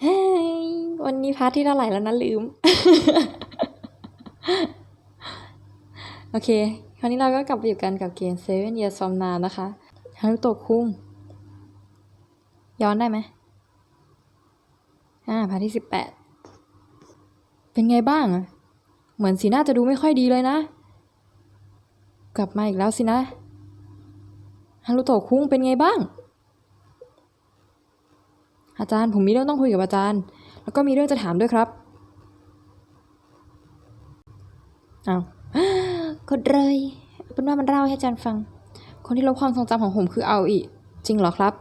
เฮ้ยวันนี้พาร์ทที่เท่าไหร่แล้วนะลืม โอเค คราวนี้เราก็กลับไปอยู่กันกับเกม Seven Years from Now นะคะฮารุโตะคุงย้อนได้ไหมอ่าพาร์ทที่สิบแปดเป็นไงบ้าง เหมือนสีหน้าจะดูไม่ค่อยดีเลยนะ กลับมาอีกแล้วสินะฮารุโตะคุงเป็นไงบ้าง อาจารย์ผมมีเรื่องต้องคุยกับอาจารย์ แล้วก็มีเรื่องจะถามด้วยครับเอาวกดเลยเป็นว่ามันเล่าให้อาจารย์ฟัง คนที่ลบความทรงจำของผมคือเอาอีจริงเหรอครับ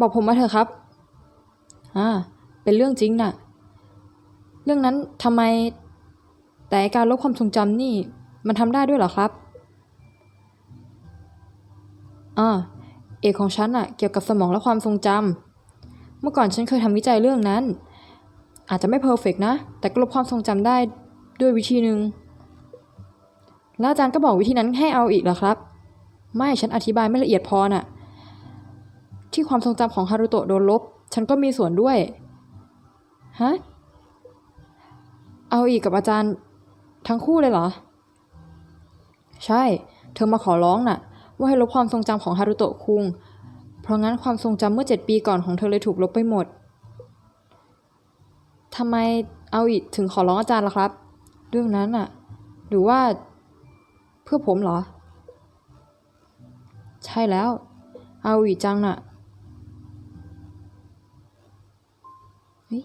บอกผมมาเถอะครับอ่าเป็นเรื่องจริงน่ะ เรื่องนั้นทำไม แต่การลบความทรงจำนี่ มันทำได้ด้วยเหรอครับอ่าเอกของฉันอะเกี่ยวกับสมองและความทรงจำ เมื่อก่อนฉันเคยทำวิจัยเรื่องนั้น อาจจะไม่เพอร์เฟกนะ แต่ก็ลบความทรงจำได้ด้วยวิธีหนึ่งแล้วอาจารย์ก็บอกวิธีนั้นให้เอาอีกเหรอครับ ไม่ฉันอธิบายไม่ละเอียดพอน่ะ ที่ความทรงจำของฮารุโตะโดนลบ ฉันก็มีส่วนด้วย ฮะ เอาอีกกับอาจารย์ทั้งคู่เลยเหรอ ใช่ เธอมาขอร้องน่ะ ว่าให้ลบความทรงจำของฮารุโตะคุง เพราะงั้นความทรงจำเมื่อเจ็ดปีก่อนของเธอเลยถูกลบไปหมดทำไมเอาอีกถึงขอร้องอาจารย์ล่ะครับ เรื่องนั้นน่ะหรือว่าเพื่อผมเหรอ ใช่แล้ว เอาอีจังน่ะเฮ้ย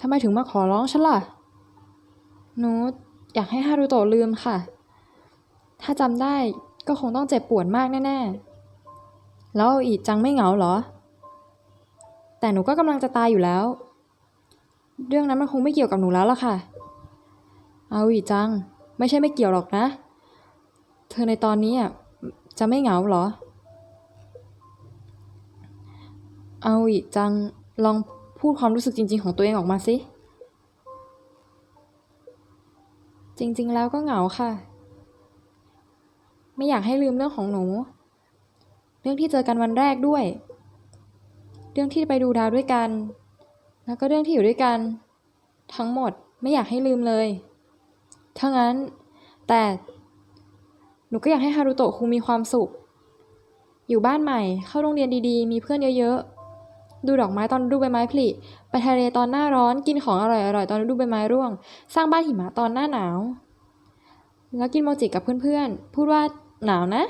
ทำไมถึงมาขอร้องฉันล่ะหนูอยากให้ฮารุโตะลืมค่ะ ถ้าจำได้ ก็คงต้องเจ็บปวดมากแน่ๆ แล้วอีจังไม่เหงาเหรอ แต่หนูก็กำลังจะตายอยู่แล้ว เรื่องนั้นมันคงไม่เกี่ยวกับหนูแล้วล่ะค่ะ เอาอีจัง ไม่ใช่ไม่เกี่ยวหรอกนะ เธอในตอนนี้อะจะไม่เหงาเหรอ เอาอีจังลองพูดความรู้สึกจริง ๆ ของตัวเองออกมาสิ จริง ๆ แล้วก็เหงาค่ะ ไม่อยากให้ลืมเรื่องของหนู เรื่องที่เจอกันวันแรกด้วย เรื่องที่ไปดูดาวด้วยกัน แล้วก็เรื่องที่อยู่ด้วยกัน ทั้งหมดไม่อยากให้ลืมเลยถ้างั้น แต่หนูก็อยากให้ฮารุโตะคุงมีความสุข อยู่บ้านใหม่ เข้าโรงเรียนดีๆ มีเพื่อนเยอะๆ ดูดอกไม้ตอนดูใบไม้ผลิ ไปทะเลตอนหน้าร้อน กินของอร่อยๆ ตอนดูใบไม้ร่วง สร้างบ้านหิมะตอนหน้าหนาว แล้วกินโมจิกับเพื่อนๆ พูดว่า หนาวนะ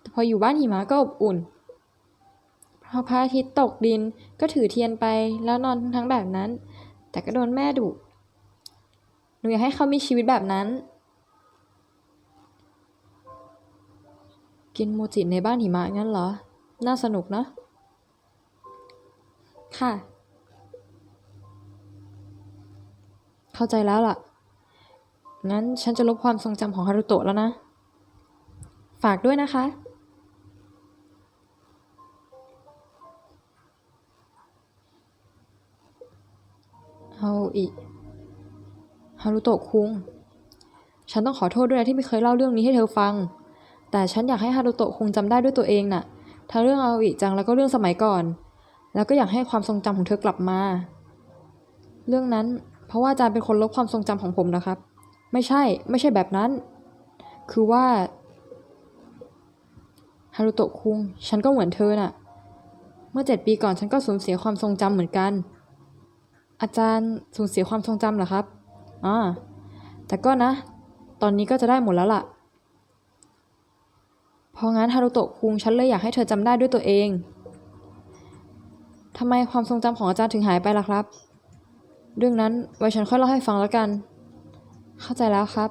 แต่พออยู่บ้านหิมะก็อบอุ่น พอพระอาทิตย์ตกดินก็ถือเทียนไปแล้วนอนทั้งแบบนั้น แต่ก็โดนแม่ดุหนูอยากให้เขามีชีวิตแบบนั้น กินโมจิในบ้านหิมะงั้นเหรอ น่าสนุกเนอะค่ะ เข้าใจแล้วล่ะ งั้นฉันจะลบความทรงจำของฮารุโตะแล้วนะ ฝากด้วยนะคะเอาอีฮารุโตะคุง ฉันต้องขอโทษด้วยนะที่ไม่เคยเล่าเรื่องนี้ให้เธอฟัง แต่ฉันอยากให้ฮารุโตะคุงจำได้ด้วยตัวเองน่ะ ทั้งเรื่องเอาอีจังแล้วก็เรื่องสมัยก่อน แล้วก็อยากให้ความทรงจำของเธอกลับมา เรื่องนั้นเพราะว่าอาจารย์เป็นคนลบความทรงจำของผมนะครับ ไม่ใช่ ไม่ใช่แบบนั้น คือว่า ฮารุโตะคุง ฉันก็เหมือนเธอน่ะ เมื่อเจ็ดปีก่อนฉันก็สูญเสียความทรงจำเหมือนกัน อาจารย์สูญเสียความทรงจำเหรอครับอ่าแต่ก็นะ ตอนนี้ก็จะได้หมดแล้วล่ะพราะงั้นฮารุโตะคุงฉันเลยอยากให้เธอจำได้ด้วยตัวเองทำไมความทรงจำของอาจารย์ถึงหายไปล่ะครับ เรื่องนั้นไว้ฉันค่อยเล่าให้ฟังแล้วกัน เข้าใจแล้วครับ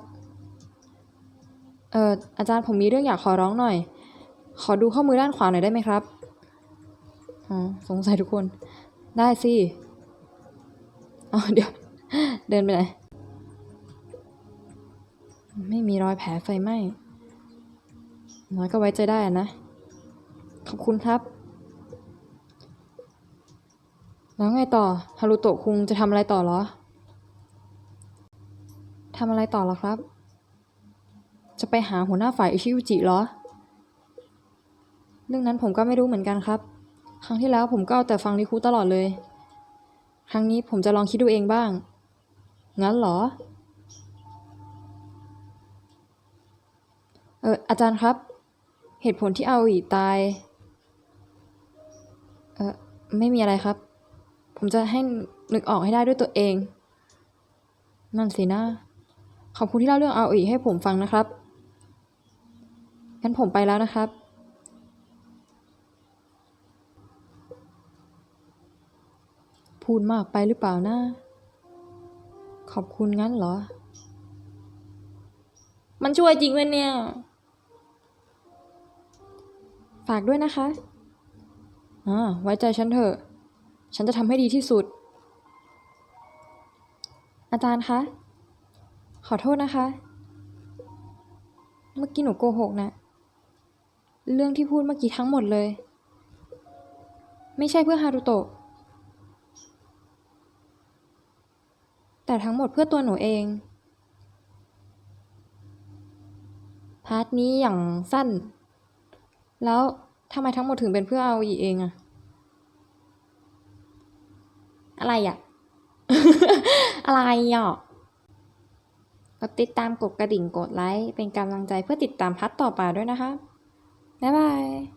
เอ่ออาจารย์ผมมีเรื่องอยากขอร้องหน่อย ขอดูข้อมือด้านขวาหน่อยได้ไหมครับ อ๋อ สงสัยทุกคน ได้สิเอเดี๋ยว เดินไปไหน ไม่มีรอยแผลไฟไหม้ น้อยก็ไว้ใจได้นะ ขอบคุณครับ แล้วไงต่อ ฮารุโตะคุงจะทำอะไรต่อเหรอ ทำอะไรต่อเหรอครับ จะไปหาหัวหน้าฝ่ายอิชิอุจิเหรอ เรื่องนั้นผมก็ไม่รู้เหมือนกันครับ ครั้งที่แล้วผมก็เอาแต่ฟังริคุตลอดเลย ครั้งนี้ผมจะลองคิดดูเองบ้าง งั้นเหรอ เอออาจารย์ครับ เหตุผลที่เอาอีตาย เออไม่มีอะไรครับ ผมจะให้นึกออกให้ได้ด้วยตัวเอง นั่นสินะ ขอบคุณที่เล่าเรื่องเอาอีให้ผมฟังนะครับ งั้นผมไปแล้วนะครับ พูดมากไปหรือเปล่านะ ขอบคุณงั้นเหรอ มันช่วยจริงไหมเนี่ย ฝากด้วยนะคะอ่าไว้ใจฉันเถอะ ฉันจะทำให้ดีที่สุด อาจารย์คะ ขอโทษนะคะ เมื่อกี้หนูโกหกนะ เรื่องที่พูดเมื่อกี้ทั้งหมดเลย ไม่ใช่เพื่อฮารุโตะ แต่ทั้งหมดเพื่อตัวหนูเอง พาร์ทนี้อย่างสั้น แล้วทำไมทั้งหมดถึงเป็นเพื่อเอาอีเองอะอะไรอะอะไรอะกดติดตามกดกระดิ่งกดไลค์เป็นกำลังใจเพื่อติดตามพัดต่อไปด้วยนะคะ บ๊ายบาย